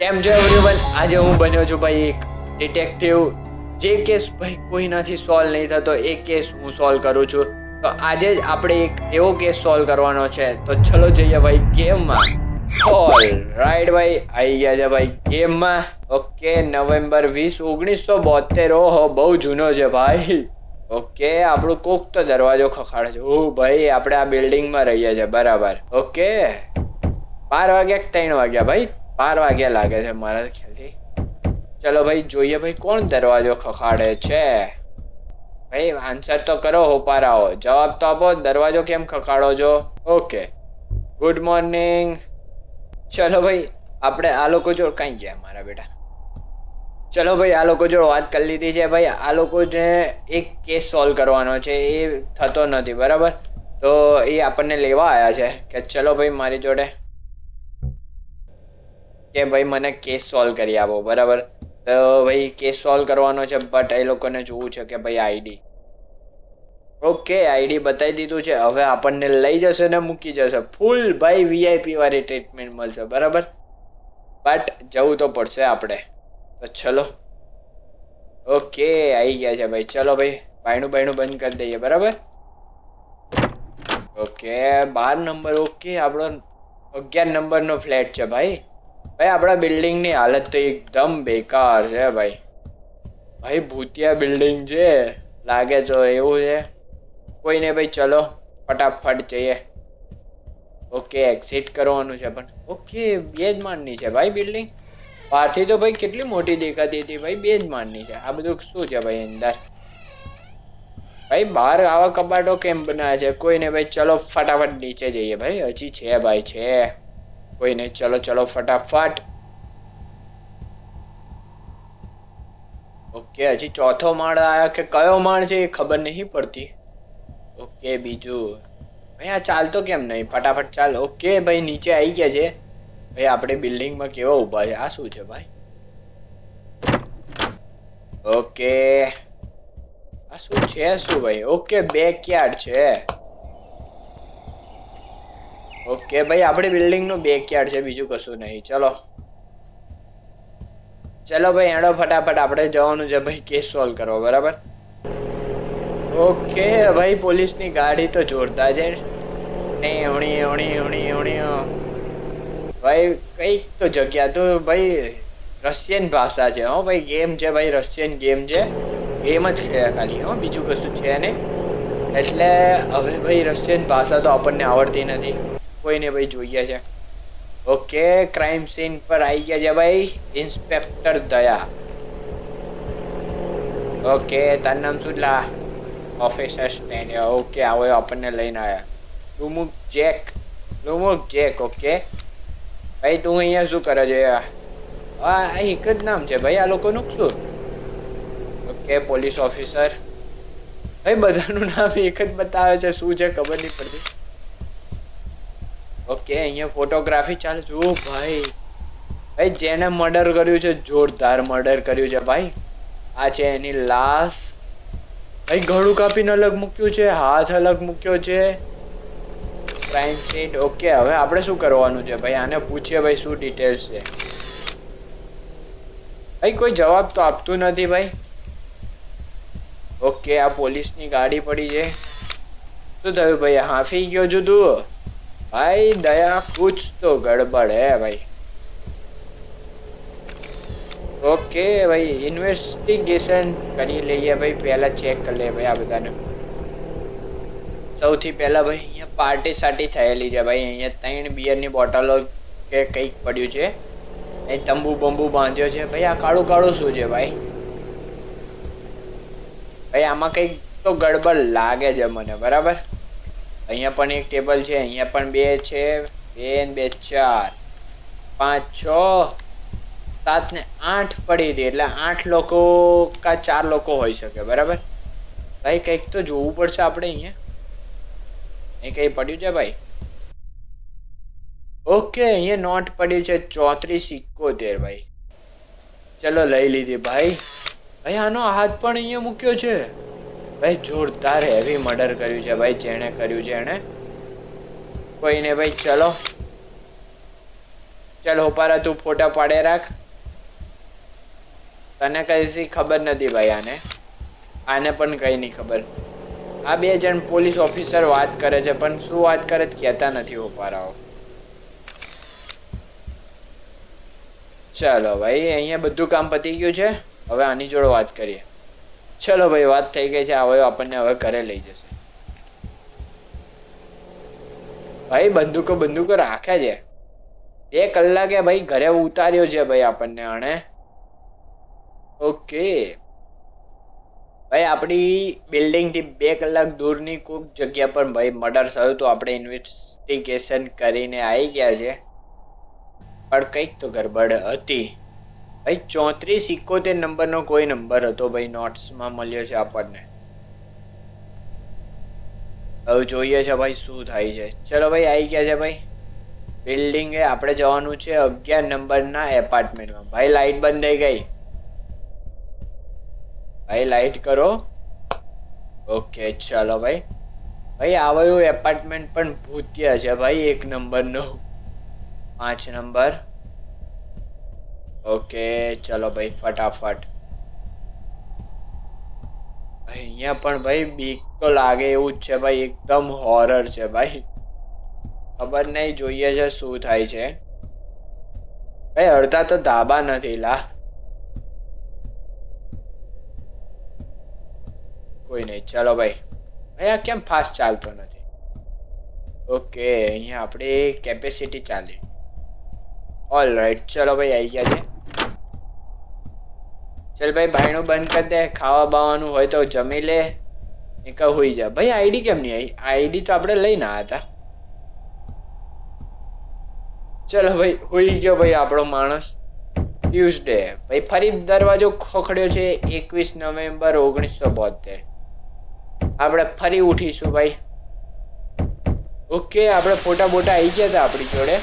કેમ છે એવરીવન આજે હું બન્યો છું ભાઈ એક ડિટેક્ટિવ જે કેસ ભાઈ કોઈનાથી સોલ્વ નહીં થતો, એ કેસ હું સોલ્વ કરું છું. તો આજે જ આપણે એક એવો કેસ સોલ્વ કરવાનો છે. તો ચલો જઈએ ભાઈ ગેમમાં. ઓલ રાઈટ ભાઈ આવી ગયા છે ભાઈ ગેમમાં. ઓકે નવેમ્બર વીસ, ઓગણીસો બોતેર. ઓહો, બહુ જૂનો છે ભાઈ. ઓકે આપણું કોક તો દરવાજો ખખાડે છે ઓ ભાઈ, આપણે આ બિલ્ડિંગમાં રહીએ છીએ, બરાબર. ઓકે બાર વાગ્યા ત્રણ વાગ્યા ભાઈ? બાર વાગ્યા લાગે છે મારા ખ્યાલથી. ચલો ભાઈ, જોઈએ ભાઈ કોણ દરવાજો ખખાડે છે? ભાઈ આન્સર તો કરો હોપારાઓ. જવાબ તો આપો, દરવાજો કેમ ખખાડો છો? ઓકે ગુડ મોર્નિંગ ચલો ભાઈ, આપણે આ લોકો જોડ કાંઈ ગયા મારા બેટા? ચલો ભાઈ, આ લોકો જોડે વાત કરી લીધી છે ભાઈ. આ લોકોને એક કેસ સોલ્વ કરવાનો છે, એ થતો નથી, બરાબર? તો એ આપણને લેવા આવ્યા છે કે ચલો ભાઈ મારી જોડે કે ભાઈ મને કેસ સોલ્વ કરી આપો, બરાબર? તો ભાઈ કેસ સોલ્વ કરવાનો છે બટ એ લોકોને જોવું છે કે ભાઈ આઈડી ઓકે આઈડી બતાવી દીધું છે, હવે આપણને લઈ જશે ને મૂકી જશે. ફૂલ ભાઈ વીઆઈપી વાળી ટ્રીટમેન્ટ મળશે, બરાબર? બટ જવું તો પડશે આપણે. તો ચલો. ઓકે આવી ગયા છે ભાઈ. ચલો ભાઈ, બાયણું બાયણું બંધ કરી દઈએ, બરાબર? ઓકે બાર નંબર ઓકે આપણો અગિયાર નંબરનો ફ્લેટ છે ભાઈ. ભાઈ, આપણા બિલ્ડિંગની હાલત તો એકદમ બેકાર છે ભાઈ. ભાઈ, ભૂતિયા બિલ્ડિંગ છે. લાગે છો એવું છે. કોઈ નહીં ભાઈ, ચલો, ફટાફટ જઈએ. ઓકે એક્ઝિટ કરવાનું છે પણ. ઓકે બે જ માળની છે ભાઈ બિલ્ડિંગ. બહારથી તો ભાઈ કેટલી મોટી દેખાતી હતી ભાઈ બે જ માળની છે. આ બધું શું છે ભાઈ અંદર? ભાઈ, બહાર આવા કબાટો કેમ બનાવ્યા છે? કોઈ નહીં ભાઈ, ચલો, ફટાફટ નીચે જઈએ ભાઈ. હજી છે ભાઈ, છે. કોઈ નહીં ચલો ચલો, ફટાફટ. ઓકે, હજી ચોથો માળ આવ્યો કે કયો માળ છે એ ખબર નહીં પડતી. ઓકે, બીજું. ભાઈ, આ ચાલતો કેમ નહીં? ફટાફટ ચાલ. ઓકે, ભાઈ, નીચે આવી ગયા છે. ભાઈ, આપણે બિલ્ડિંગમાં કેવા ઊભા છે? આ શું છે, ભાઈ? ઓકે. આ શું છે, શું, ભાઈ? ઓકે, બેકયાર્ડ છે. ઓકે, ભાઈ, આપણી બિલ્ડિંગનું બેકયાર્ડ છે, બીજું કશું નહીં. ચલો. ચલો, ભાઈ એડો ફટાફટ, આપણે જવાનું છે, ભાઈ કેસ સોલ્વ કરવો બરાબર? ઓકે, ભાઈ, પોલીસની ગાડી તો જોરદાર છે. ને એવણી એવણી એવણી એવણી ભાઈ, કંઈક તો જગ્યા તો, ભાઈ, રશિયન ભાષા છે, હો, ભાઈ, ગેમ છે, ભાઈ, રશિયન ગેમ છે. ગેમ જ છે ખાલી, હો, બીજું કશું છે નહીં. એટલે, હવે, ભાઈ, રશિયન ભાષા તો આપણને આવડતી નથી. કોઈને ભાઈ જોઈએ છે. ઓકે ક્રાઇમ સીન પર આવી ગયા છે ભાઈ, ઇન્સ્પેક્ટર દયા. ઓકે, તારું નામ શું લા? ઓફિસર સ્ટેન્ડ ઓકે આવો આપણને લઈને આવ્યા લુમુક જેક લુમુક જેક, ઓકે. ભાઈ, તું અહીંયા શું કરે છે? આ એક જ નામ છે ભાઈ, આ લોકોનું શું? Okay, police officer. ભાઈ, બધાનું નામ એક જ બતાવે છે, શું છે ખબર નહીં પડતી. ઓકે, અહીંયા ફોટોગ્રાફી ચાલે. છે ભાઈ. ભાઈ જેને મર્ડર કર્યું છે, જોરદાર મર્ડર કર્યું છે ભાઈ. આ છે એની લાશ. ભાઈ, ગળું કાપીને અલગ મૂક્યું છે, હાથ અલગ મૂક્યો છે. ક્રાઇમ સીટ ઓકે, હવે આપણે શું કરવાનું છે ભાઈ? આને પૂછીએ ભાઈ શું ડિટેલ્સ છે. ભાઈ, કોઈ જવાબ તો આપતું નથી ભાઈ. ઓકે, આ પોલીસની ગાડી પડી છે. શું થયું ભાઈ? હાંફી ગયો છું તું? ભાઈ, દયા કુછ તો ગડબડ હે ભાઈ. ઓકે ભાઈ ઇન્વેસ્ટિગેશન કરી લઈએ ભાઈ, પહેલા ચેક કરી લઈએ ભાઈ આ બધાને. સૌથી પહેલા ભાઈ અહીંયા પાર્ટી સાટી થયેલી છે ભાઈ, અહીંયા ત્રણ બિયરની બોટલો કે કંઈક પડ્યું છે. અહીં તંબુ બંબુ બાંધ્યો છે. ભાઈ, આ કાળું કાળું શું છે ભાઈ? ભાઈ, આમાં કંઈક તો ગડબડ લાગે છે મને, બરાબર? અહીંયા પણ એક ટેબલ છે, અહીંયા પણ બે છે, બે ને બે ચાર. પાંચ, છ, સાત ને આઠ પડી હતી, એટલે આઠ લોકો કા ચાર લોકો હોઈ શકે, બરાબર? ભાઈ, કંઈક તો જોવું પડશે આપણે અહીંયા. અહીં કંઈ પડ્યું છે ભાઈ? ઓકે, અહીંયા નોટ પડ્યું છે ચોત્રીસ સિક્કોતેર ભાઈ. ચલો લઈ લીધી ભાઈ. ભાઈ, આનો હાથ પણ અહીંયા મૂક્યો છે. ભાઈ જોરદાર હેવી મર્ડર કર્યું છે ભાઈ, જેણે કર્યું છે એણે. કોઈને ભાઈ, ચલો. ચલ હોપારા તું ફોટા પાડે રાખ. તને કઈ ખબર નથી ભાઈ આને? આને પણ કઈ નહીં ખબર. આ બે જણ પોલીસ ઓફિસર વાત કરે છે, પણ શું વાત કરે કહેતા નથી હોપારાઓ ચાલો ભાઈ, અહીંયા બધું કામ પતી ગયું છે. હવે આની જોડે વાત કરીએ. ચલો ભાઈ, વાત થઈ ગઈ છે. હવે આપણને હવે ઘરે લઈ જશે. ભાઈ, બંદૂકો બંદૂકો રાખે છે. બે કલાકે ભાઈ ઘરે ઉતાર્યો છે ભાઈ આપણને આણે ઓકે. ભાઈ, આપણી બિલ્ડિંગથી બે કલાક દૂરની કોઈક જગ્યા પર ભાઈ મર્ડર થયું તો આપણે ઇન્વેસ્ટિગેશન કરીને આવી ગયા છે. પણ કંઈક તો ગડબડ હતી. ભાઈ, ચોત્રીસ ઇકોતેર નંબરનો કોઈ નંબર હતો ભાઈ, નોટ્સમાં મળ્યો છે આપણને. હવે જોઈએ છે ભાઈ, શું થાય છે. ચલો ભાઈ આવી ગયા છે ભાઈ. બિલ્ડિંગે આપણે જવાનું છે અગિયાર નંબરના એપાર્ટમેન્ટમાં ભાઈ લાઇટ બંધ થઈ ગઈ. ભાઈ લાઇટ કરો. ઓકે ચાલો ભાઈ. ભાઈ આવ્યું એપાર્ટમેન્ટ પણ ભૂતિયા છે ભાઈ, એક નંબરનો. પાંચ નંબર. ઓકે ચલો ભાઈ, ફટાફટ. અહીંયા પણ ભાઈ બીક તો લાગે એવું જ છે ભાઈ, એકદમ હોરર છે ભાઈ. ખબર નહીં, જોઈએ છે શું થાય છે. ભાઈ, અડધા તો ધાબા નથી, લા. કોઈ નહીં, ચલો ભાઈ. આ કેમ ફાસ્ટ ચાલતો નથી? ઓકે અહીંયા આપણે કેપેસિટી ચાલી. ઓલ રાઈટ ચલો ભાઈ આવી ગયા છે. ચલ ભાઈ, ભાઈનું બંધ કરી દે, ખાવા બાવાનું હોય તો જમી લે. એ કહું હોઈ જા. ભાઈ આઈડી કેમ નહીં આવી આઈડી તો આપણે લઈને આવ્યા હતા. ચલો ભાઈ, હોઈ ગયો ભાઈ આપણો માણસ. ટ્યુઝડે. ભાઈ, ફરી દરવાજો ખોખડ્યો છે એકવીસ નવેમ્બર ઓગણીસો બોતેર. આપણે ફરી ઉઠીશું ભાઈ. ઓકે, આપણે ફોટા બોટા આવી ગયા હતા આપણી જોડે.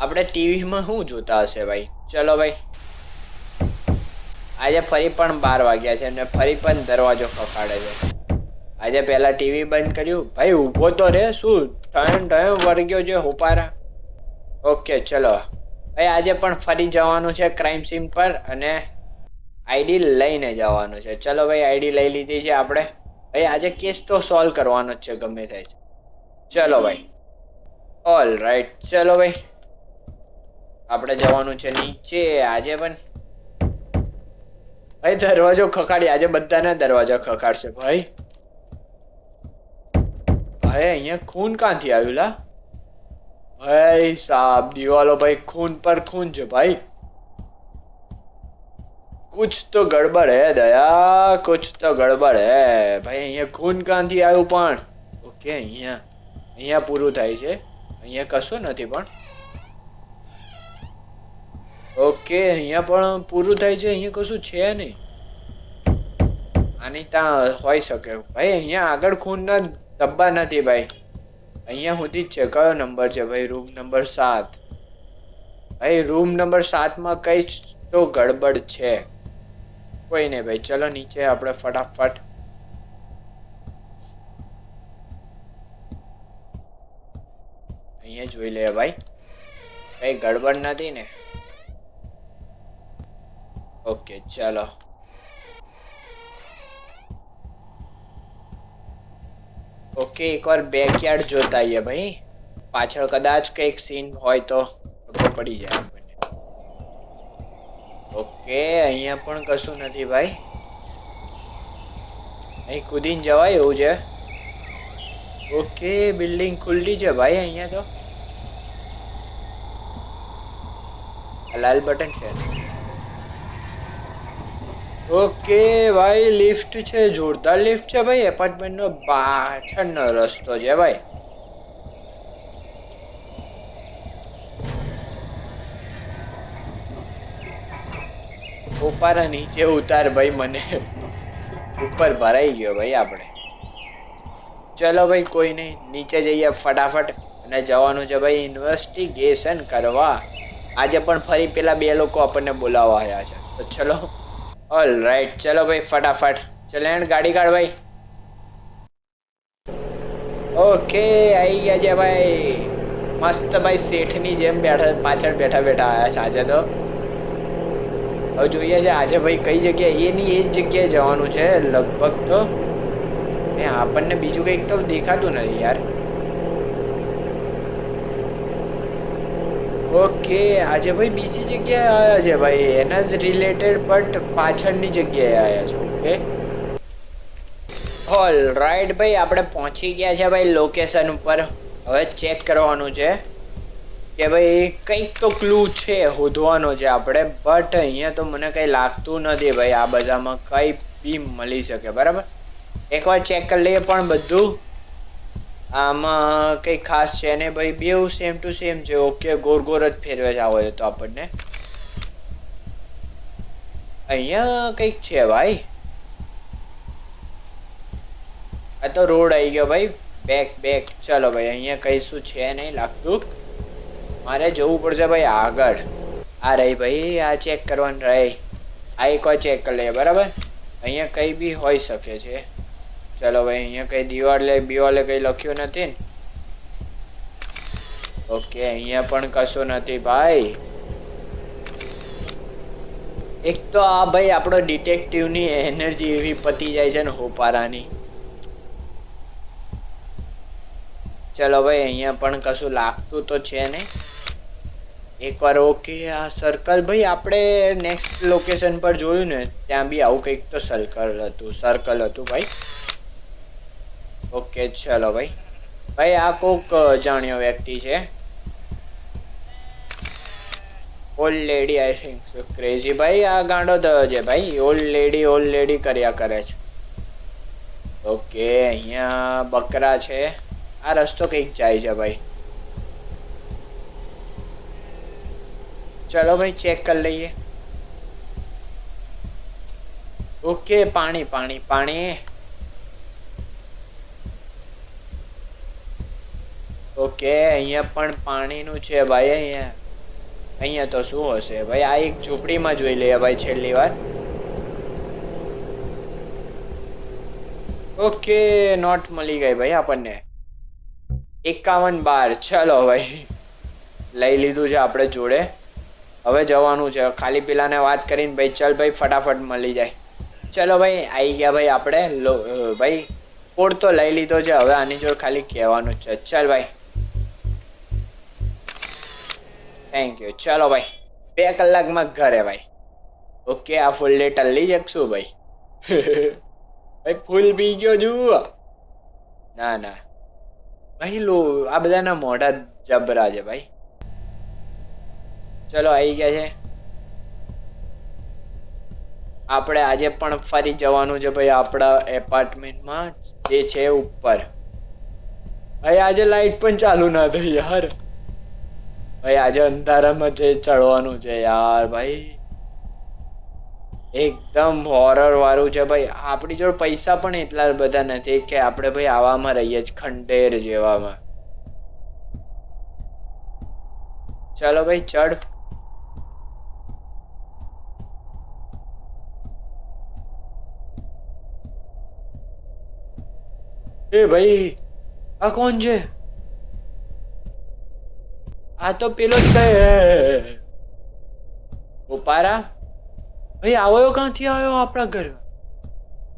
આપણે ટીવીમાં શું જોતા હશે ભાઈ? ચલો ભાઈ. આજે ફરી પણ બાર વાગ્યા છે અને ફરી પણ દરવાજો ખફાડે છે. આજે પહેલા ટીવી બંધ કર્યું. ભાઈ, ઊભો તો રે, શું ટાઈમ ટાઈમ વર્ગ્યો છે હોપારા? ઓકે ચલો. ભાઈ, આજે પણ ફરી જવાનું છે ક્રાઇમ સીન પર અને આઈડી લઈને જવાનું છે. ચલો ભાઈ આઈડી લઈ લીધી છે આપણે. ભાઈ, આજે કેસ તો સોલ્વ કરવાનો જ છે, ગમે છે ચલો ભાઈ. ઓલ રાઈટ ચલો ભાઈ. આપણે જવાનું છે નીચે. આજે પણ ભાઈ, દરવાજો ખખાડી. આજે બધાને દરવાજા ખખાડશે, ભાઈ. ભાઈ, અહીંયા ખૂન ક્યાંથી આવ્યું લા? ભાઈ, સાબ, દિવાલો, ભાઈ, ખૂન પર ખૂન છે, ભાઈ. કુછ તો ગડબડ હે, દયા. કુછ તો ગડબડ હે. ભાઈ, અહીંયા ખૂન ક્યાંથી આવ્યું પણ? ઓકે, અહીંયા. અહીંયા પૂરું થાય છે. અહીંયા કશું નથી પણ. ઓકે, અહીંયા પણ પૂરું થાય છે, અહીંયા કશું છે નહીં. આની ત્યાં હોઈ શકે. ભાઈ, અહીંયા આગળ ખૂનના ડબ્બા નથી ભાઈ. અહીંયા સુધી જ છે. કયો નંબર છે ભાઈ? રૂમ નંબર સાત. ભાઈ, રૂમ નંબર સાતમાં કઈ તો ગડબડ છે. કોઈ નહીં ભાઈ. ચલો નીચે આપણે ફટાફટ. અહીંયા જોઈ લે ભાઈ. કઈ ગડબડ નથી ને. ઓકે ચાલો ઓકે એકવાર બેકયાર્ડ જોતા આવીએ ભાઈ. પાછળ કદાચ કંઈક સીન હોય તો પડી જાય ઓકે અહીંયા પણ કશું નથી ભાઈ. અહીં કૂદીને જવાય એવું છે. ઓકે બિલ્ડિંગ ખુલ્લી છે ભાઈ અહીંયા તો. લાલ બટન છે. ઓકે, ભાઈ, લિફ્ટ છે, જોરદાર લિફ્ટ છે ભાઈ. એપાર્ટમેન્ટનો પાછળનો રસ્તો છે ભાઈ. ઉપારા નીચે ઉતાર ભાઈ મને. ઉપર ભરાઈ ગયો ભાઈ આપણે. ચલો ભાઈ, કોઈ નહીં. નીચે જઈએ ફટાફટ. અને જવાનું છે ભાઈ ઇન્વેસ્ટિગેશન કરવા. આજે પણ ફરી પેલા બે લોકો આપણને બોલાવવા આવ્યા છે. તો ચલો ઓલ રાઈટ ચલો ભાઈ, ફટાફટ. ચલે એન્ડ ગાડી કાઢ ભાઈ. ઓકે આવી ગયા છે ભાઈ. મસ્ત ભાઈ, શેઠની જેમ બેઠા, પાછળ બેઠા બેઠા આવ્યા છે આજે તો. હવે જોઈએ છે, આજે ભાઈ કઈ જગ્યાએ એની એ જ જગ્યાએ જવાનું છે, લગભગ તો. એ આપણને બીજું કંઈક તો દેખાતું નથી યાર. ઓકે આજે ભાઈ બીજી જગ્યાએ આવ્યા છે ભાઈ, એના જ રિલેટેડ બટ પાછળની જગ્યાએ આવ્યા છે ઓકે ઓલ રાઈટ ભાઈ, આપણે પહોંચી ગયા છે ભાઈ લોકેશન ઉપર. હવે ચેક કરવાનું છે કે ભાઈ કંઈક તો ક્લુ છે શોધવાનો છે આપણે બટ અહીંયા તો મને કંઈ લાગતું નથી ભાઈ, આ બધામાં કંઈ બી મળી શકે, બરાબર? એકવાર ચેક કરી લઈએ પણ બધું. આમાં કંઈ ખાસ છે ને ભાઈ બેવ સેમ ટુ સેમ છે. ઓકે, ગોર ગોર જ ફેરવે જ આવે તો આપણને. અહીંયા કંઈક છે ભાઈ. આ તો રોડ આવી ગયો ભાઈ. બેક બેક ચલો ભાઈ, અહીંયા કંઈ શું છે નહીં, લાગતું. મારે જવું પડશે ભાઈ આગળ. આ રહી ભાઈ, આ ચેક કરવાનું રહી. આ એક ચેક કરી લઈએ, બરાબર? અહીંયા કંઈ બી હોઈ શકે છે. ચલો ભાઈ, અહીંયા કઈ દિવાલે બિવાલે કઈ લખ્યું નથી ને? ઓકે, અહીંયા પણ કશું નથી ભાઈ. એક તો આ ભાઈ, આપણો ડિટેક્ટિવની એનર્જી એવી પતી જાય છે ને હોપારાની. ચલો ભાઈ, અહીંયા પણ કશું લાગતું તો છે નહીં એકવાર ઓકે, આ સર્કલ ભાઈ, આપણે નેક્સ્ટ લોકેશન પર જોયું ને, ત્યાં બી આવું કંઈક તો સર્કલ હતું સર્કલ હતું ભાઈ. ઓકે, ચલો ભાઈ. ભાઈ, આ કોક જાણ્યો વ્યક્તિ છે. Old lady I think so crazy ભાઈ, આ ગાંડો થયો છે ભાઈ. ઓલ્ડ લેડી ઓલ્ડ લેડી કર્યા કરે છે. ઓકે, અહીંયા બકરા છે. આ રસ્તો કંઈક જાય છે ભાઈ. ચલો ભાઈ ચેક કરી લઈએ. ઓકે, પાણી પાણી પાણી. ઓકે અહીંયા પણ પાણીનું છે ભાઈ અહીંયા. અહીંયા તો શું હશે? ભાઈ આ એક ઝૂંપડીમાં જોઈ લઈએ ભાઈ છેલ્લી વાર. ઓકે, નોટ મળી ગઈ ભાઈ આપણને. એકાવન બાર, ચલો ભાઈ. લઈ લીધું છે આપણે જોડે. હવે જવાનું છે. ખાલી પેલાને વાત કરીને ભાઈ ચાલ ભાઈ ફટાફટ મળી જાય. ચલો ભાઈ આવી ગયા ભાઈ આપણે. ભાઈ, કોડ તો લઈ લીધો છે. હવે આની જોડે ખાલી કહેવાનું છે. ચાલ ભાઈ. થેન્ક યુ ચલો ભાઈ, બે કલાકમાં ઘરે ભાઈ. ઓકે, આ ફૂલ લેટર લઈ શકશું ભાઈ? ભાઈ ફૂલ પી ગયો જુઓ. ના ના. ભાઈ, લો, આ બધાના મોઢા જબરા છે ભાઈ. ચલો આવી ગયા છે. આપણે આજે પણ ફરી જવાનું છે ભાઈ આપણા એપાર્ટમેન્ટમાં જે છે ઉપર. ભાઈ, આજે લાઈટ પણ ચાલુ ના થઈ યાર. ભાઈ, આજે અંધારામાં જે ચડવાનું છે યાર, ભાઈ. એકદમ હોરર વાળું છે ભાઈ. આપણી જોડે પૈસા પણ એટલા બધા નથી કે આપણે ભાઈ આવામાં રહીએ જ, ખંડેર જેવામાં. ચાલો ભાઈ, ચડ. એ ભાઈ, આ કોણ છે? આ તો પેલો જ છે ઉપારા? ભાઈ આવ્યો ક્યાંથી આવ્યો આપણા ઘર?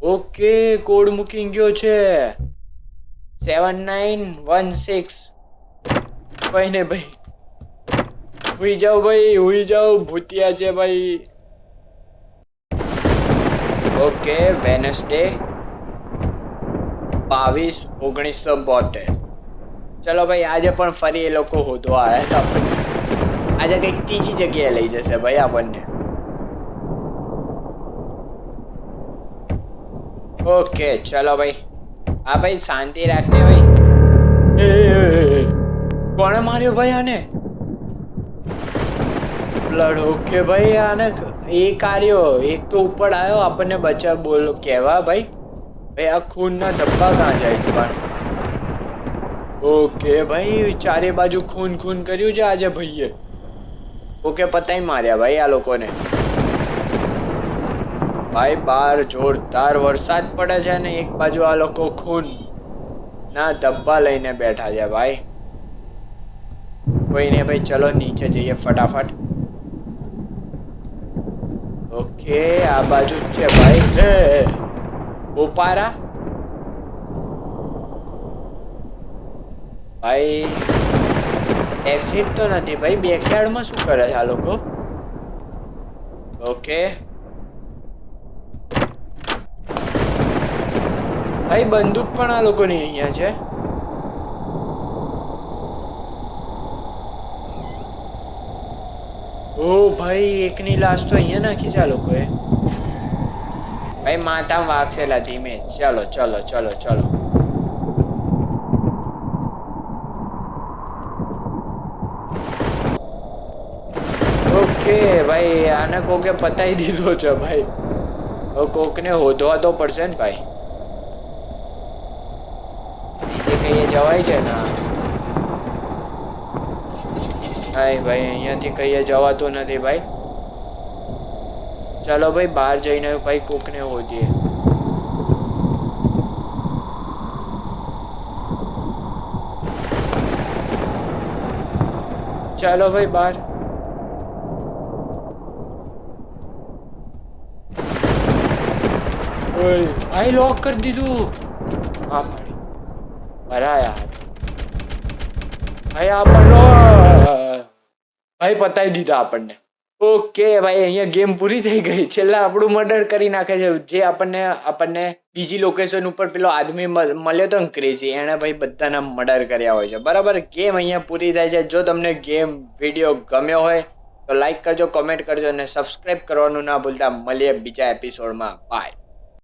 ઓકે કોડ મૂકી ગયો છે. સેવન નાઇન વન સિક્સ ભાઈ ને ભાઈ. હુઈ જાઓ ભાઈ, હુઈ જાઓ, ભૂતિયા છે ભાઈ. ઓકે વેનસડે બાવીસ ઓગણીસો બોતેર. ચલો ભાઈ આજે પણ ફરી એ લોકો હોદવા આવ્યા છે આજે કંઈક ત્રીજી જગ્યાએ લઈ જશે ભાઈ આપણને. ઓકે ચલો ભાઈ. હા ભાઈ શાંતિ રાખજે ભાઈ. એ, એ, એ, એ. કોણે માર્યો ભાઈ આને? બ્લડ ઓકે ભાઈ આને એક કાર્યો એક તો ઉપર આવ્યો આપણને બચા બોલો. કહેવા ભાઈ? ભાઈ આ ખૂનના ધબ્બા કાં જાય પણ? ઓકે ભાઈ, ચારે બાજુ ખૂન ખૂન કર્યું છે આજે ભાઈએ. ઓકે, પતાઈ માર્યા ભાઈ આ લોકોને. ભાઈ, બાર જોરદાર વરસાદ પડે છે ને એક બાજુ આ લોકો ખૂન. ના, ધબ્બા લઈને બેઠા છે ભાઈ. કોઈ નહીં ભાઈ, ચલો નીચે જઈએ ફટાફટ. ઓકે, આ બાજુ છે ભાઈ. એ ભાઈ એક્ઝિટ તો નથી ભાઈ બેકયાર્ડમાં શું કરે છે આ લોકો? ઓકે ભાઈ, બંદૂક પણ આ લોકોની અહીંયા છે. ઓ ભાઈ, એકની લાશ તો અહીંયા નાખી છે આ લોકોએ. ભાઈ માતા વાગશેલા ધીમે. ચલો ચલો ચલો ચલો ઓકે ભાઈ આને કોકે પતાઈ દીધો છે ભાઈ હવે કોકને હોધવા તો પડશે ને ભાઈ નીચે કહીએ જવાય છે ને હાય ભાઈ અહીંયાથી કહીએ જવાતું નથી ભાઈ ચાલો ભાઈ બહાર જઈને ભાઈ કોકને હોધીએ ચાલો ભાઈ બહાર ભાઈ લોક કરી દીધું. હા ભરાયા ભાઈ આપણને ભાઈ પતાવી દીધા આપણને. ઓકે ભાઈ અહીંયા ગેમ પૂરી થઈ ગઈ. છેલ્લા આપણું મર્ડર કરી નાખે છે. જે આપણને આપણને બીજી લોકેશન ઉપર પેલો આદમી મળ- મળ્યો તો ક્રેઝી એણે ભાઈ બધાના મર્ડર કર્યા હોય છે. બરાબર? ગેમ અહીંયા પૂરી થાય છે. જો તમને ગેમ વીડિયો ગમ્યો હોય તો લાઈક કરજો કોમેન્ટ કરજો અને સબસ્ક્રાઈબ કરવાનું ના ભૂલતા. મળીએ બીજા એપિસોડમાં બાય